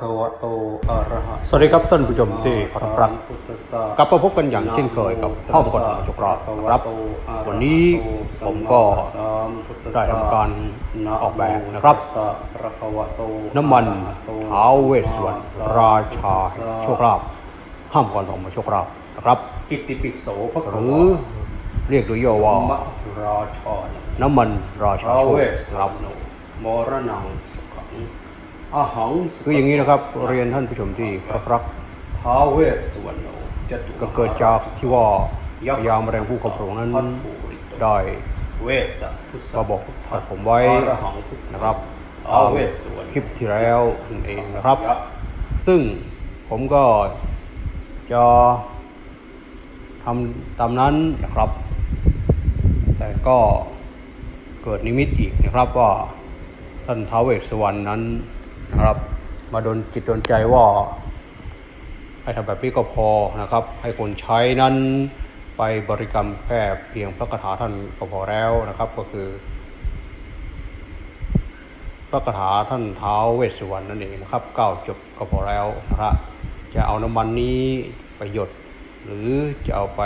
สวัสดีครับท่านผู้ชมที่เคารพรักพุทธัสสะกลับมาพบกันอย่างเช่นเคยกับพ่อประกอบจุกราชครับ วันนี้ผมก็ได้ทำการออกแบบนะครับ น้ำมันท้าวเวสสวรรณราชาแห่งโชคลาภห้ามก่อนออกมาโชคลาภนะครับกิตติปิโสพระหรือเรียกโดยย่อว่ามะราชาน้ำมันราชาท้าวโชเวคสครับโนมรณังสุขัง อาหังสุคืออย่างนี้นะครับเรียนท่านผู้ชมที่เคารพรักท้าวเวสสวรรณจตุก็เกิดจากที่ว่าพญามแรงผู้ขับพระองค์นั้นพัทภูริโตได้เวสพุทธก็บอกตัดผมไว้อรหังพุทธนะครับท้าวเวสสวรรณคลิปที่แล้วนั่นเองนะครับ ซึ่งผมก็จะทำตามนั้นนะครับ แต่ก็เกิดนิมิตอีกนะครับว่าท่านท้าวเวสสวรรณนั้น นะครับ มาโดนจิตโดนใจว่า ให้ทำแบบนี้ก็พอนะครับ ให้คนใช้นั้นไปบริกรรมแค่เพียงพระคาถาท่านก็พอแล้วนะครับ ก็คือ พระคาถาท่านเท้าเวสสุวรรณนั่นเองนะครับเก้าจบก็พอแล้วนะครับจะเอาน้ำมันนี้ไปหยดหรือจะเอาไป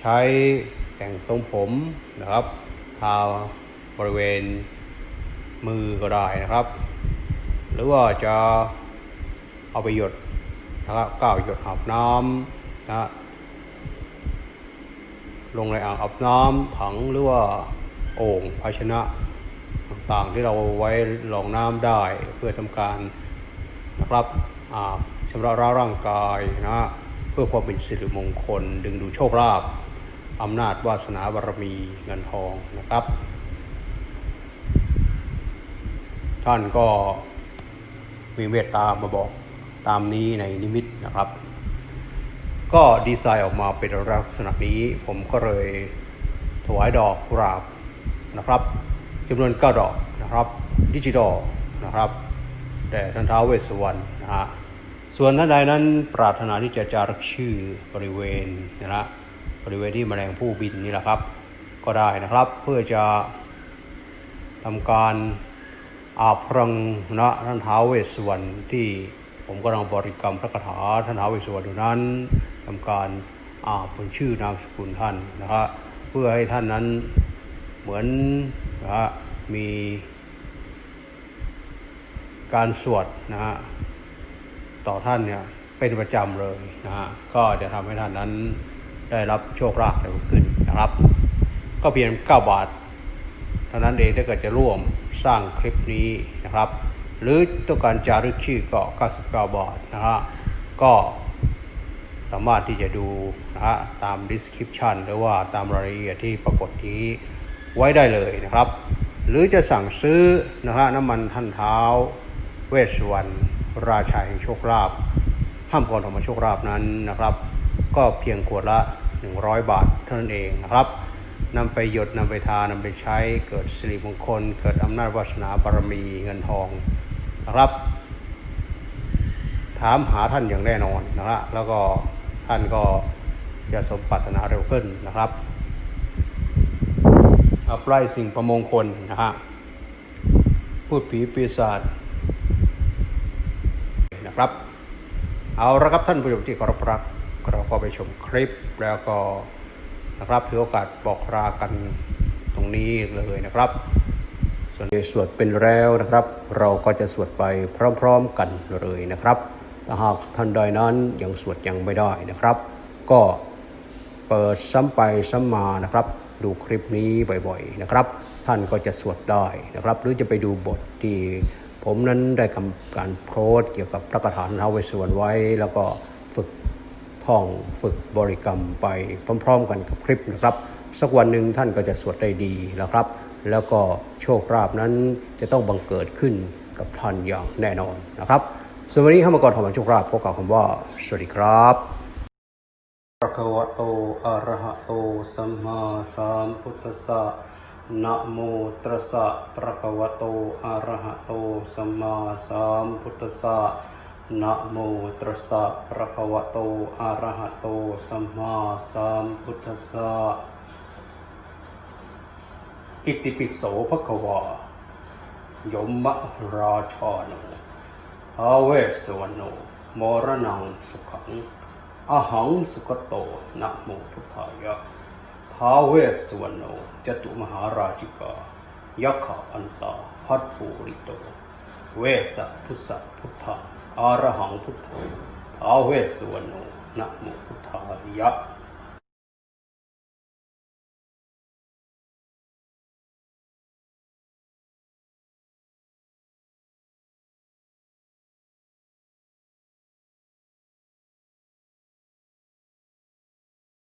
ใช้แต่งทรงผมนะครับ ทาบริเวณ มือก็ได้นะครับ หรือว่าจะเอาไปหยดนะครับก้าวหยดอาบน้ำนะลงในอ่างอาบน้ำถังหรือว่าโอ่งภาชนะต่างๆที่เราไว้รองน้ำได้เพื่อทำการนะครับอาบชำระล้าร่างกายนะฮะเพื่อความเป็นสิริมงคล ดึงดูโชคลาภอำนาจวาสนาบารมีเงินทองนะครับ ท่านก็มีเมตตามาบอกตามนี้ในนิมิตนะครับ ก็ดีไซน์ออกมาเป็นลักษณะนี้ ผมก็เลยถวายดอกกุหลาบนะครับจำนวน9ดอกนะครับดิจิตอลนะครับแต่ท่านท้าวเวสสุวรรณนะฮะส่วนท่านใดนั้นปรารถนาที่จะจารึกชื่อบริเวณนะฮะบริเวณที่แมลงผู้บินนี่แหละครับ ก็ได้นะครับเพื่อจะทำการ อาพรังนะท่านท้าวเวสสวรรณที่ผมกำลังบริกรรมพระคาถาท่านท้าวเวสสวรรณนั้นทำการอาบนชื่อนามสกุลท่านนะครับเพื่อให้ท่านนั้นเหมือนนะฮะมีการสวดนะฮะต่อท่านเนี่ยเป็นประจำเลยนะฮะก็จะทำให้ท่านนั้นได้รับโชคลาภเร็วขึ้นนะครับ ก็เพียง 9 บาท ท่านั้นเองถ้าเกิดจะร่วมสร้างคลิปนี้นะครับ หรือต้องการจารึกชื่อก็ 99บาทนะฮะก็สามารถที่จะดูนะฮะตาม description หรือว่าตามรายละเอียดที่ปรากฏนี้ไว้ได้เลยนะครับ หรือจะสั่งซื้อนะฮะน้ำมันท่านเท้า เวสวรรณราชาแห่งโชคลาภห้ามก่อนออกมาโชคลาภนั้นนะครับ ก็เพียงขวดละ 100 บาทเท่านั้นเองนะครับ นำไปหยดนำไปทานำไปใช้เกิดสิริมงคล เกิดอำนาจวาสนาบารมีเงินทองนะครับ ถามหาท่านอย่างแน่นอนนะฮะแล้วก็ท่านก็จะสมปรารถนาเร็วขึ้นนะครับอับไล่สิ่งประมงคลนะฮะพูดผีปีศาจนะครับ เอาละครับท่านผู้ชมที่เคารพรักเราก็ไปชมคลิปแล้วก็ นะครับถือโอกาสบอกลากันตรงนี้เลยนะครับ ส่วนสวดเป็นแล้วนะครับ เราก็จะสวดไปพร้อมๆกันเลยนะครับถ้าหากท่านใดนั้นยังสวดยังไม่ได้นะครับ ก็เปิดซ้ำไปซ้ำมานะครับ ดูคลิปนี้บ่อยๆนะครับ ท่านก็จะสวดได้นะครับ หรือจะไปดูบทที่ผมนั้นได้ทำการโพสเกี่ยวกับพระคาถาท้าวเวสสวรรณไว้แล้วก็ ท่องฝึกบริกรรมไปพร้อม ๆ กันกับคลิปนะครับ สักวันหนึ่งท่านก็จะสวดได้ดีแล้วครับ แล้วก็โชคลาภนั้นจะต้องบังเกิดขึ้นกับท่านอย่างแน่นอนนะครับส่วนวันนี้ข้ามากรถมโชคลาภพบกับคำว่า สวัสดีครับภะควะโตอะระหะโตสัมมาสัมพุทธัสสะนะโมตัสสะภะควะโตอะระหะโตสัมมาสัมพุทธัสสะ นะโมตัสสะภะคะวะโต อะระหะโต สัมมาสัมพุทธัสสะ อิติปิโสภะคะวะยมมะราชาโนท้าเวสวรรณโนมรณังสุขังอหังสุกโตนะโมพุทธายะท้าเวสสวรรณโนจตุมหาราชิกายักขะอันตาพัดปูริโต เวสพุทธะพุทธะ อารหังพุทโธท้าเวสวรรณโนนะโมพุทธายะ